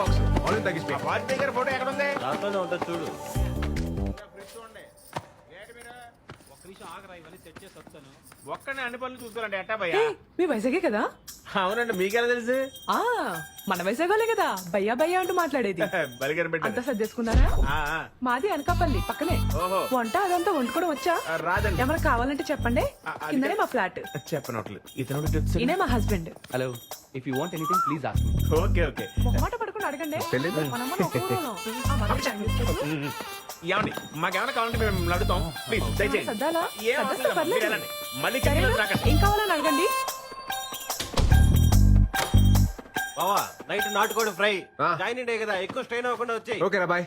Box online తగ్గిస్తే వాజ్పేయి గారి photo ఎక్కడ ఉంది దాంట్లోనే ఉంటుంది చూడు. ఒక్కనే అన్ని పనులు చూసుకోవాలండి ఎట్టా భయ్యా? మీ వైజాగే కదా? అవునండి మీకెలా తెలుసు? ఆ మన వైజాగోలే కదా. భయ్యా భయ్యా అంటూ మాట్లాడేది. బలిగారు అంతా పెట్టారు సర్దేసుకున్నారా ఆ, ఆ. మాది అనకాపల్లి పక్కనే. ఓహో. వంట అదంతా వండుకోవడం వచ్చా? ఆ, రాదండి. ఏమైనా కావాలంటే చెప్పండి. ఆ, అది కిందనే మా ఫ్లాట్. చెప్పనట్లు. ఇతను టిప్స్ ఈయనే మా husband. Hello if you want anything please ask me okay okay. మొహమాట పడుకుని అడగండి. తెలీదు. ఊరులో. ఆ. ఏమండి మాకేమైనా కావాలంటే మేము అడుగుతాం ప్లీజ్ దయచేయండి సర్దాలా? ఏం అవసరం సర్దేస్తే లేదు. పర్లేదు. మీరు వెళ్ళండి. మళ్ళీ సరేనా? కిందకి రాకండి. ఏం కావాలని అడగండి? బావా నైట్ నాటుకోడి ఫ్రై. ఆ. జాయిన్ డే కదా ఎక్కువ స్ట్రెయిన్ అవ్వకుండా వచ్చాయి. ఓకేనా bye.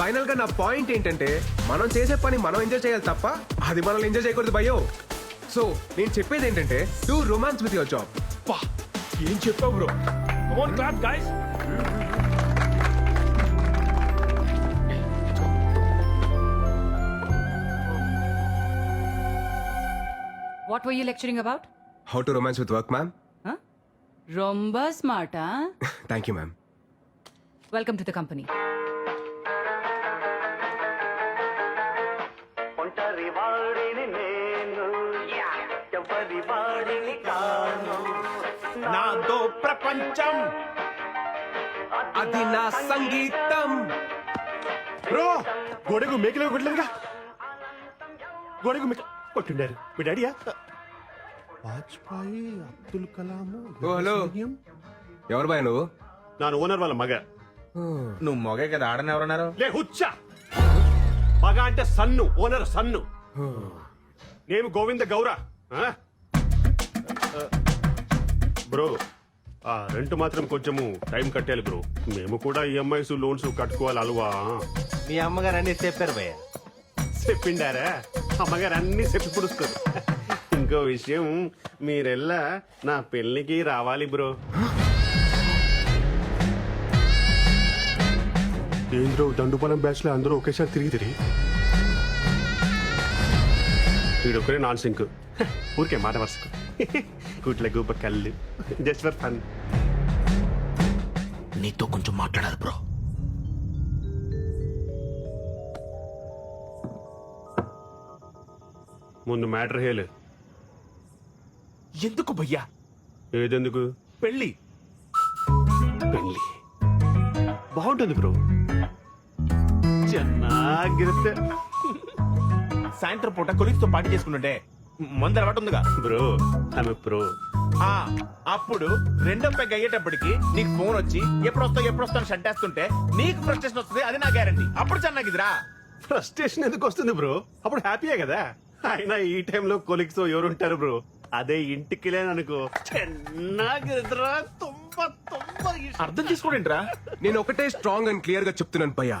ఫైనల్గా నా పాయింట్ ఏంటంటే మనం చేసే పని మనం ఎంజాయ్ చేయాలి తప్ప అది మనల్ని ఎంజాయ్ చేయకూడదు భయో సో నేను చెప్పేది ఏంటంటే do romance with your job పా ఏం చెప్పావు bro? One clap guys What were you lecturing about? How to romance with work ma'am smart, huh? Thank you ma'am Welcome ప్రపంచం. అది నా సంగీతం. బ్రో గొడుగు మేకలో కొట్టలేదుగా. గొడుగు మేక కొట్టిండారు. మీ డాడీయా? Vajpayee Abdul Kalam oh hello. ఎవరు బాయ్ నువ్వు? నా ఓనర్ వాళ్ళ మగ. నువ్వు మొగే కదా ఆడని ఎవరన్నారు? లే హుచ్చ. మగ అంటే సన్ను ఓనర్ సన్ను. నేను గోవింద గౌర. బ్రో. ఆ రెంట్ మాత్రం కొంచెము టైం కట్టాలి బ్రో. మేము కూడా ఈఎంఐస్ లోన్స్ కట్టుకోవాలి అల్వా. మీ అమ్మగారు అన్ని చెప్పారు భయ్య. చెప్పిండారా? అమ్మగారు అన్ని చెప్పి పుడుస్తారు. ఇంకో విషయం మీరెల్లా నా పెళ్ళికి రావాలి బ్రో. ఏంద్రో దండుపాలెం బ్యాచ్లో అందరూ ఒకేసారి తిరిగి తిరిగి? వీడొక్కరే నాన్ సింక్. ఊరికే మాట వరుసకు. కూట్ల గూప కళ్ళు జస్ట్ ఫర్ ఫన్ నీతో కొంచెం మాట్లాడాలి బ్రో ముందు మ్యాటర్ హేలు ఎందుకు భయ్యా ఏదెందుకు పెళ్ళి పెళ్లి బాగుంటుంది బ్రో ಚೆನ್ನಾಗಿರುತ್ತೆ సాయంత్రం పూట కొలిక్స్ తో పార్టీ చేసుకుంటుంటే మంది అలవాటు ఉందిగా బ్రో ఐ ప్రో ఆ అప్పుడు రెండో పెగ్ అయ్యేటప్పటికి నీకు ఫోన్ వచ్చి ఎప్పుడు వస్తావు ఎప్పుడు వస్తావు షట్ షంటేస్తుంటే నీకు ఫ్రస్ట్రేషన్ వస్తుంది అది నా గ్యారంటీ అప్పుడు నాకు ఇదిరా ఫ్రస్ట్రేషన్ ఎందుకు వస్తుంది బ్రో? అప్పుడు హ్యాపీయే కదా? అయినా ఈ టైంలో కొలిక్స్ ఎవరుంటారు బ్రో? అదే ఇంటికి లేననుకో చెన్నాగిరిద్రా తొంభై తొంభై అర్థం చేసుకోండి నేను ఒకటే స్ట్రాంగ్ అండ్ క్లియర్గా చెప్తున్నాను భయ్యా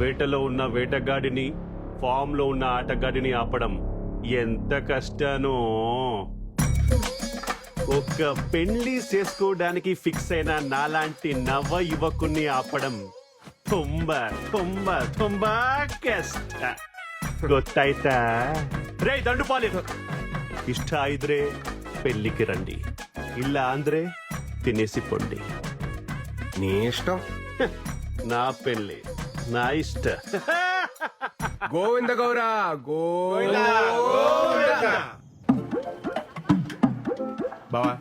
వేటలో ఉన్న వేటగాడిని ఫామ్ లో ఉన్న ఆటగాడిని ఆపడం ఎంత కష్టానో ఒక పెళ్లి చేసుకోవడానికి ఫిక్స్ అయిన నాలాంటి నవ యువకుణ్ణి ఆపడం ತುಂಬ ತುಂಬ ತುಂಬ ಕಷ್ಟ ಗೊತ್ತಾಯ್ತಾ ರೇ ದಂಡುಪಾಲಿ ಇಷ್ಟ ಇದ್ರೆ పెళ్లికి రండి ಇಲ್ಲ ಅಂದ್ರೆ తినేసిపోండి నీ ఇష్టం నా పెళ్లి నా ఇష్ట. గోవింద గౌరా గోవింద. బావా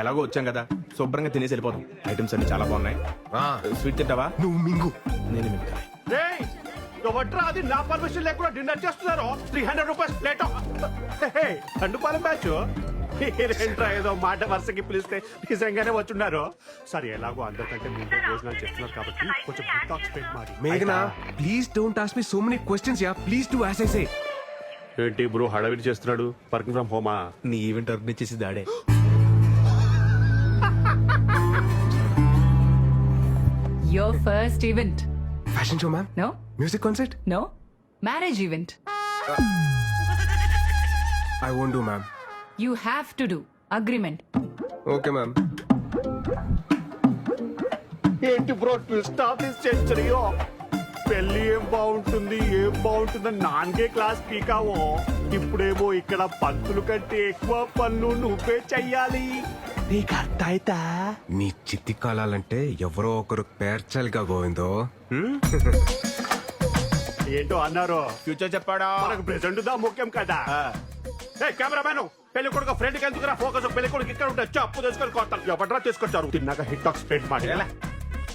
ఎలాగో వచ్చాం కదా. శుభ్రంగా తినేసి వెళ్ళిపోతాం ఐటమ్స్ అన్ని చాలా బాగున్నాయి. స్వీట్ తింటావా? నువ్వు మింగు. నేను ఎవట్రా అది? నా పర్మిషన్ లేకుండా డిన్నర్ చేస్తున్నారు? Three hundred rupees plate Dandupalyam batch. ఏంట్రా ఏదో మాట వరుసకి పిలిస్తే నిజంగానే వచ్చున్నారు సరే ఎలాగో అందరికంటే మీతో భోజనాలు చెప్తున్నారు కాబట్టి కొంచెం డిటాక్స్ పెట్టి మరి మేఘనా please don't ask me so many questions yeah please to say ఏంటి బ్రో హడావిడి చేస్తున్నాడు? వర్కింగ్ ఫ్రమ్ హోమా నీ ఈవెంట్ ఆర్గనైజ్ చేసి దాడే Your first event. Fashion show ma'am No? Music concert No? Marriage event. I won't do ma'am You have to do. Agreement. Okay ma'am ఏంటి bro twist of this సెంచరీయో? పెళ్ళి ఏం బాగుంటుంది ఏం బాగుంటుందని నాన్గే క్లాస్ పీకావో. ఇప్పుడేమో ఇక్కడ పంతులు కంటే ఎక్కువ పనులు నువ్వే చెయ్యాలి. నీకు అర్థమైతా నీ చిత్తి కాలాలంటే ఎవరో ఒకరు పేర్చాలిగా గోవిందో. ఏంటో అన్నారు? ఫ్యూచర్ చెప్పాడా? మనకు ప్రెసెంట్ దా ముఖ్యం కదా? ఏ కెమెరామెన్ పెళ్ళి కొడుకు ఫ్రెండ్కి ఎందుకు ఫోకస్ పెళ్ళి కొడుకు ఇక్కడ ఉంటే అప్పు తీసుకొని కొత్త ఎవడరా తీసుకొచ్చారు? తిన్నాక హిట్ టాక్ స్ప్రెడ్ మాట?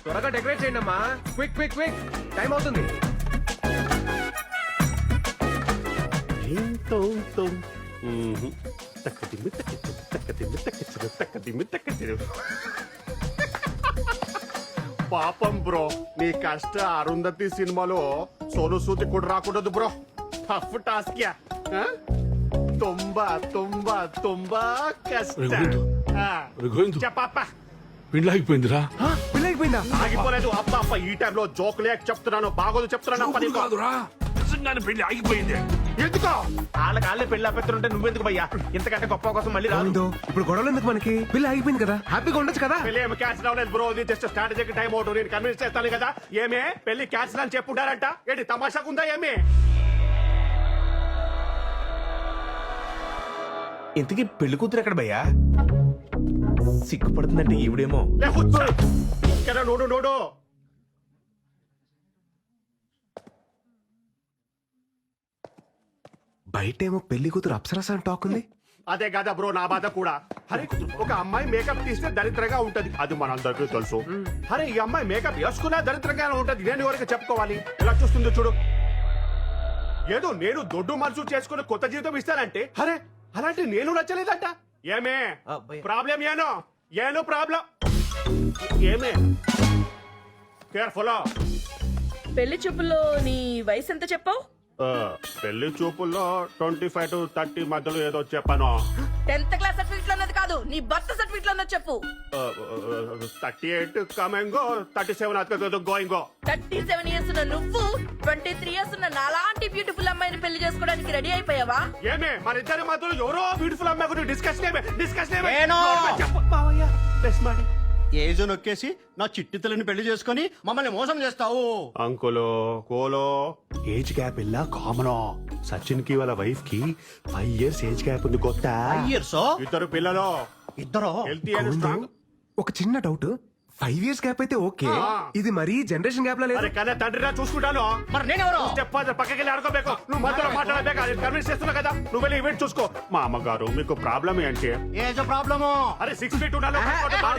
త్వరగా డెకరేట్ చేయండి అమ్మా. క్విక్ క్విక్ క్విక్ టైం అవుతుంది. పాపం బ్రో నీ కష్ట అరుంధతి సినిమాలో సోను సూది కూడా రాకూడదు బ్రో. టఫ్ టాస్క్ తుంబా తుంబా తుంబా కష్ట రఘువేంద్ర. ఆ. రఘువేంద్ర. చెప్పప్ప పెళ్ళి ఆగిపోయిందిరా పెళ్ళైపోయిందా ఆగిపోలేదు. అప్ప అప్ప ఈ టైంలో జోక్ లేక చెప్తున్నాను బాగోదు చెప్తున్నాను అప్ప నీకు. కాదురా. నిజంగానే పెళ్ళి ఆగిపోయింది. ఎందుకో? వాళ్ళ కాళ్ళే పెళ్ళి ఆపెత్తుంటే నువ్వెందుకు భయ్యా ఇంతకంటే గొప్ప కోసం మళ్ళీ రాదు. గోవిందో ఇప్పుడు గొడవలు ఎందుకు మనకి? పెళ్ళి అయిపోయింది కదా. హ్యాపీగా ఉండొచ్చు కదా. పెళ్ళి ఏమి క్యాన్సిల్ అవ్వలేదు బ్రో ఇది జస్ట్ స్ట్రాటజీకి టైం అవుట్ నేను కన్విన్స్ చేస్తాను కదా. ఏమే? పెళ్ళి క్యాన్సిల్ అని చెప్పుంటారంట. ఏంటి తమాషాకుందా ఏమి? ఇంతకీ పెళ్ళి కూతురు ఎక్కడ భయ్యా? సిగ్గుపడుతుందంటే ఈవిడేమో. Node node. బయటేమో పెళ్ళి కూతురు అప్సరస అని టాక్ ఉంది. అదే కదా బ్రో నా బాధ కూడా. అరే ఒక అమ్మాయి మేకప్ తీస్తే దరిద్రంగా ఉంటది. అది మనందరికీ తెలుసు. అరే ఈ అమ్మాయి మేకప్ వేసుకున్నా దరిద్రంగా ఉంటది. నేను ఎవరికి చెప్పుకోవాలి? ఎలా చూస్తుందో చూడు. ఏదో నేను దొడ్డు మనసు చేసుకుని కొత్త జీవితం ఇస్తానంటే అరే అలాంటి నేను నచ్చలేదంట. ఏమే. ప్రాబ్లం ఏనో? ఏనో ప్రాబ్లం? ఏమే? కేర్ఫుల్. పెళ్ళి చూపుల్లో నీ వయసు ఎంత చెప్పావు? పెళ్ళి చూపుల్లో ట్వంటీ ఫైవ్ టు థర్టీ మధ్యలో ఏదో చెప్పాను. టెన్త్ క్లాస్ కాదు నీ బర్త్ సర్టిఫికెట్లో చెప్పు. థర్టీ ఎయిట్ కమెంగో థర్టీ సెవెన్ గోయింగో థర్టీ సెవెన్ ఇయర్స్ ఉన్న నువ్వు ట్వంటీ త్రీ ఇయర్స్ ఉన్న నాలాంటి బ్యూటిఫుల్ అమ్మాయిని పెళ్ళి చేసుకోవడానికి రెడీ అయిపోయావా? ఏమే? మన ఇద్దరి మధ్యలో ఎవరో బ్యూటిఫుల్ అమ్మాయి గురించి డిస్కషన్ ఏమే? డిస్కషన్ ఏజ్ నొక్కేసి నా చిట్టి తల్లిని పెళ్ళి చేసుకొని మమ్మల్ని మోసం చేస్తావు. అంకులో కోలో. ఏజ్ గ్యాప్ ఇలా కామన్. సచిన్కి వాళ్ళ వైఫ్కి ఫైవ్ ఇయర్స్ ఏజ్ గ్యాప్ ఉంది కొత్త. ఇయర్స్? ఇద్దరు పిల్లలు. ఇద్దరు? హెల్తీ అండ్ గోవిందో, స్ట్రాంగ్ ఒక చిన్న డౌట్. ఫైవ్ ఇయర్స్ గ్యాప్ అయితే ఓకే. ఇది మరీ జనరేషన్ గ్యాప్ లా లేదు. అరే కానీ తండ్రిరా చూసుకుంటాను. మరి నేనెవరు? స్టెప్ ఫాదర్ పక్కకి వెళ్ళి ఆడుకోಬೇಕು నువ్వు మధ్యలో మాట్లాడలేక అది కన్విన్స్ చేస్తున్నా కదా. నువ్వు వెళ్ళి ఈవెంట్ చూసుకో. మా అమ్మగారు మీకు ప్రాబ్లం ఏంటి? ఏజ్ ప్రాబ్లము అరే సిక్స్ ఫీట్ ఉండాలి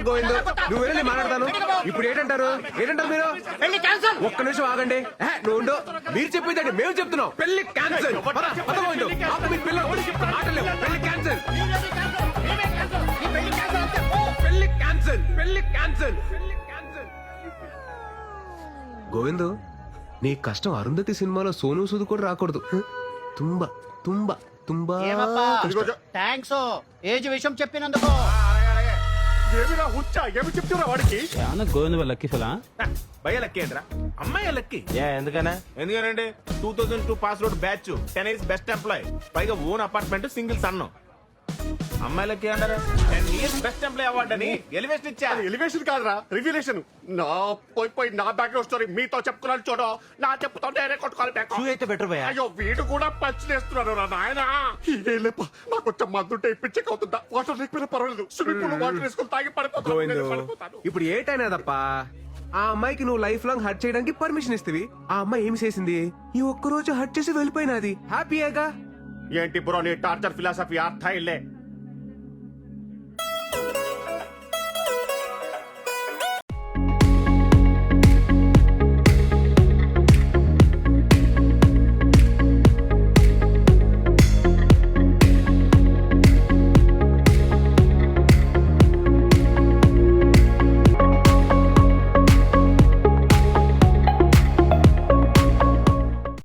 గోవిందో నువ్వు వెళ్ళి నేను మాట్లాడతాను. ఇప్పుడు ఏంటంటారు? ఏంటంటారు మీరు? పెళ్ళి క్యాన్సల్ ఒక్క నిమిషం ఆగండి. నువ్వు ఉండు. మీరు చెప్పేదండి మేము చెప్తున్నాం. పెళ్ళి క్యాన్సల్ పెళ్ళి క్యాన్సల్ గోవిందు నీ కష్టం అరుంధతి సినిమాలో సోను సూద్ కూడా రాకూడదు. తుంబ తుంబ కష్టం. థ్యాంక్స్ ఏజ్ విషయం చెప్పినందుకు. ఏమిరా హుచ్చా ఏమి చెప్తున్నా వాడికి? గోవింద వాళ్ళ లక్కీ ఫలా? భయ లక్కీ ఏంట్రా? అమ్మాయి లక్కీ. ఏ ఎందుకనా? ఎందుకంటే two thousand two pass out batch ten years best employee. పైగా ఓన్ అపార్ట్మెంట్ సింగిల్ సన్ను. అమ్మాయిలకి అంటారు. Ten years best employee award అని ఎలివేషన్ ఇచ్చా. ఎలివేషన్ కాదురా రివ్యులేషన్ నా పోయి పోయి నా బ్యాక్గ్రౌండ్ స్టోరీ మీతో చెప్పుకున్నాను చూడు. నా చెప్పుతో నేనే కొట్టుకోవాలి back. అయితే బెటర్ భయ అయ్యో వీడు కూడా పంచ్ చేస్తున్నాడు రా నాయన. లేప నాకు కొంచెం మందుంటే ఇప్పించక అవుతుందా వాటర్ లేకపోయినా పర్వాలేదు. స్విమ్మింగ్ పూల్ వాటర్ వేసుకుని తాగి పడిపోతాను. గోవిందు నేను పడిపోతాను. ఇప్పుడు ఏ టైం తప్ప ఆ అమ్మాయికి నువ్వు లైఫ్ లాంగ్ హర్ట్ చేయడానికి పర్మిషన్ ఇస్తవి. ఆ అమ్మాయి ఏం చేసింది? ఈ ఒక్క రోజు హర్ట్ చేసి వెళ్ళిపోయినది. హ్యాపీయేగా ఏంటి బ్రో నీ టార్చర్ ఫిలాసఫీ అర్థం ఇల్లే.